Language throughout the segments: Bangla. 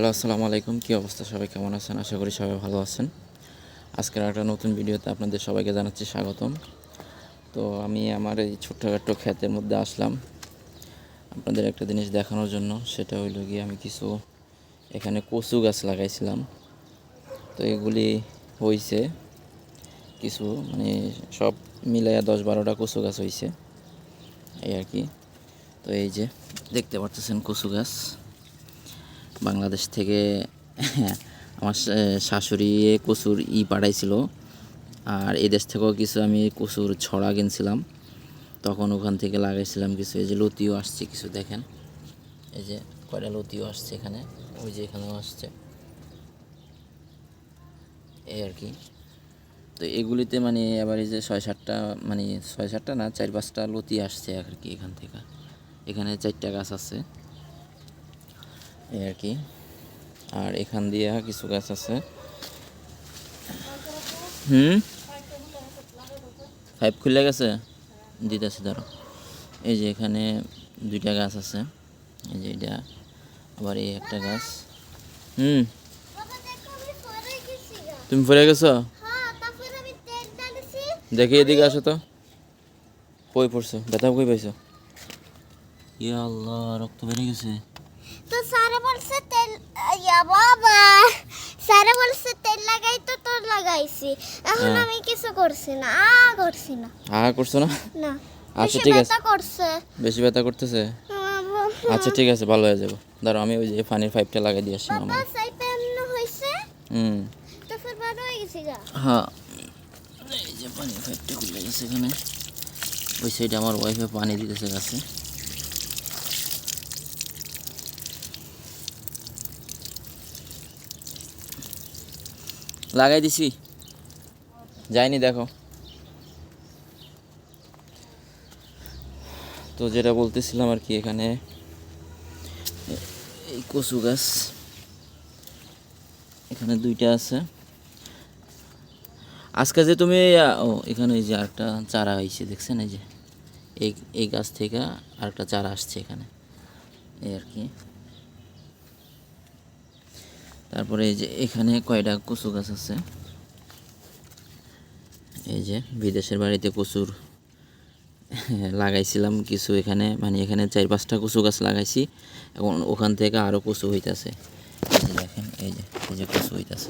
হ্যালো, আসসালামু আলাইকুম। কী অবস্থা? সবাই কেমন আছেন? আশা করি সবাই ভালো আছেন। আজকের একটা নতুন ভিডিওতে আপনাদের সবাইকে জানাচ্ছি স্বাগতম। তো আমি আমার এই ছোট্টখাট্ট ক্ষেতের মধ্যে আসলাম আপনাদের একটা জিনিস দেখানোর জন্য। সেটা হইল গিয়ে আমি কিছু এখানে কচু গাছ লাগাইছিলাম। তো এগুলি হয়েছে কিছু মানে সব মিলাইয়া দশ বারোটা কচু গাছ হয়েছে এই আর কি। তো এই যে দেখতে পারতেছেন কচু গাছ। বাংলাদেশ থেকে আমার শাশুড়ি কচুর ই পাঠাইছিল। আর এই দেশ থেকেও কিছু আমি কচুর ছড়া কিনছিলাম। তখন ওখান থেকে লাগাইছিলাম কিছু, এই যে লতিও আসছে কিছু দেখেন। এই যে কয়টা লতিও আসছে এখানে, ওই যে এখানেও আসছে। এই আর কি। তো এগুলিতে মানে এবার এই যে ছয় সাতটা মানে ছয় সাতটা না, চার পাঁচটা লতি আসছে আর কি এখান থেকে। এখানে চারটা গাছ আছে। এই আর কি। আর এখান দিয়ে কিছু গাছ আছে। হুম? ফাইভ খুলে গেছে? দিতেছে, ধরো। এই যে এখানে দুইটা গাছ আছে। এই যে এটা, আবার এই একটা গাছ। হুম। তুমি পড়ে গেছো? দেখি এদিকে আসো তো। কই পড়ছো? ব্যথা কই পাইছো? ইয়া আল্লাহ, রক্ত বেরিয়ে গেছে। তো স্যারে বলছে তেল ইয়া বাবা স্যারে বলছে তেল লাগাই তো তোর লাগাইছি। এখন হ্যাঁ। আমি কিছু করছি না আ করছি না। হা করছ না? না। আচ্ছা, ঠিক আছে। ব্যথা করছে। বেশি ব্যথা করতেছে? আচ্ছা ঠিক আছে ভালো হয়ে যাব। ধরো আমি ওই যে পানির পাইপটা লাগাই দিয়ে বাবা আমার হইছে? হুম। তারপর ভালো হয়ে গেছি হ্যাঁ। এই যে পানির পাইপটা খুলে গেছে এখানে। ওই সাইডে আমার ওয়াইফে পানি দিতেছে গাছে। লাগাই দিছি। যাইনি দেখো। তো যেটা বলতেছিলাম আর কি এখানে, এই কচু গাছ, এখানে দুইটা আছে। আজকে যে তুমি ও, এখানে এই যে আরেকটা চারা হয়েছে দেখছেন এই যে? এই এই গাছ থেকে আরেকটা চারা আসছে এখানে। এই আর কি। তারপরে এই যে এখানে কয়টা কচু গাছ আছে? এই যে বিদেশের বাড়িতে কচুর লাগাইছিলাম কিছু এখানে মানে এখানে চার পাঁচটা কচু গাছ লাগাইছি, এখন ওখান থেকে আরও কচু হইতাছে। এই যে দেখেন, এই যে এই যে কচু হইতাছে।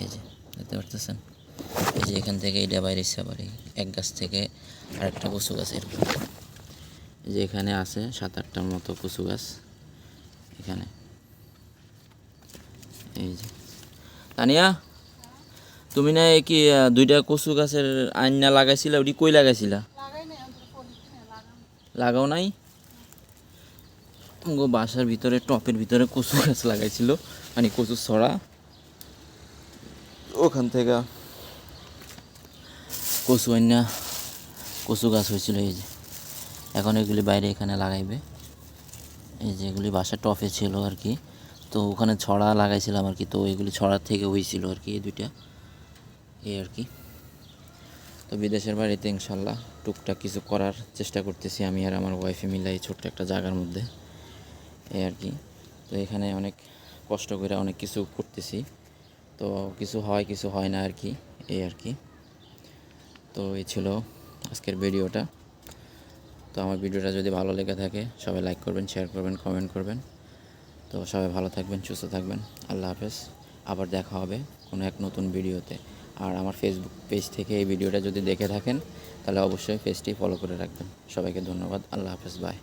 এই যে, দেখতে পারতেছেন? এই যে এখান থেকে এইটা বাইরেছে আবার এক গাছ থেকে আরেকটা কচু গাছ এরকম। যে এখানে আছে সাত আটটার মতো কচু গাছ এখানে। এই যে। তানিয়া তুমি না কি দুইটা কচু গাছের আইনা লাগাইছিলা ওটি কই লাগাইছিলা? লাগাও নাই? গো বাসার ভিতরে টপের ভিতরে কচু গাছ লাগাইছিল মানে কচু ছড়া। ওখান থেকে। কচু আইনা কচু গাছ হয়েছিল এই যে। এখন এগুলি বাইরে এখানে লাগাইবে। এই যে এগুলি বাসার টপে ছিল আর কি। তো ওখানে ছড়া লাগাইছিলাম আর কি, তো এগুলি ছড়ার থেকে হয়েছিল আর কি এই দুইটা। এই আর কি। তো বিদেশের বাড়িতে ইনশাল্লাহ টুকটাক কিছু করার চেষ্টা করতেছি আমি আর আমার ওয়াইফে মিলাই ছোট্ট একটা জায়গার মধ্যে। এই আর কি। তো এখানে অনেক কষ্ট করে অনেক কিছু করতেছি। তো কিছু হয় কিছু হয় না আর কি, এই আর কি। তো এই ছিল আজকের ভিডিওটা। তো আমার ভিডিওটা যদি ভালো লেগে থাকে সবাই লাইক করবেন শেয়ার করবেন কমেন্ট করবেন। তো সবাই ভালো থাকবেন, সুস্থ থাকবেন। আল্লাহ হাফেজ। আবার দেখা হবে কোনো এক নতুন ভিডিওতে। আর আমার ফেসবুক পেজ থেকে এই ভিডিওটা যদি দেখে থাকেন, তাহলে অবশ্যই পেজটি ফলো করে রাখবেন। সবাইকে ধন্যবাদ। আল্লাহ হাফেজ। বাই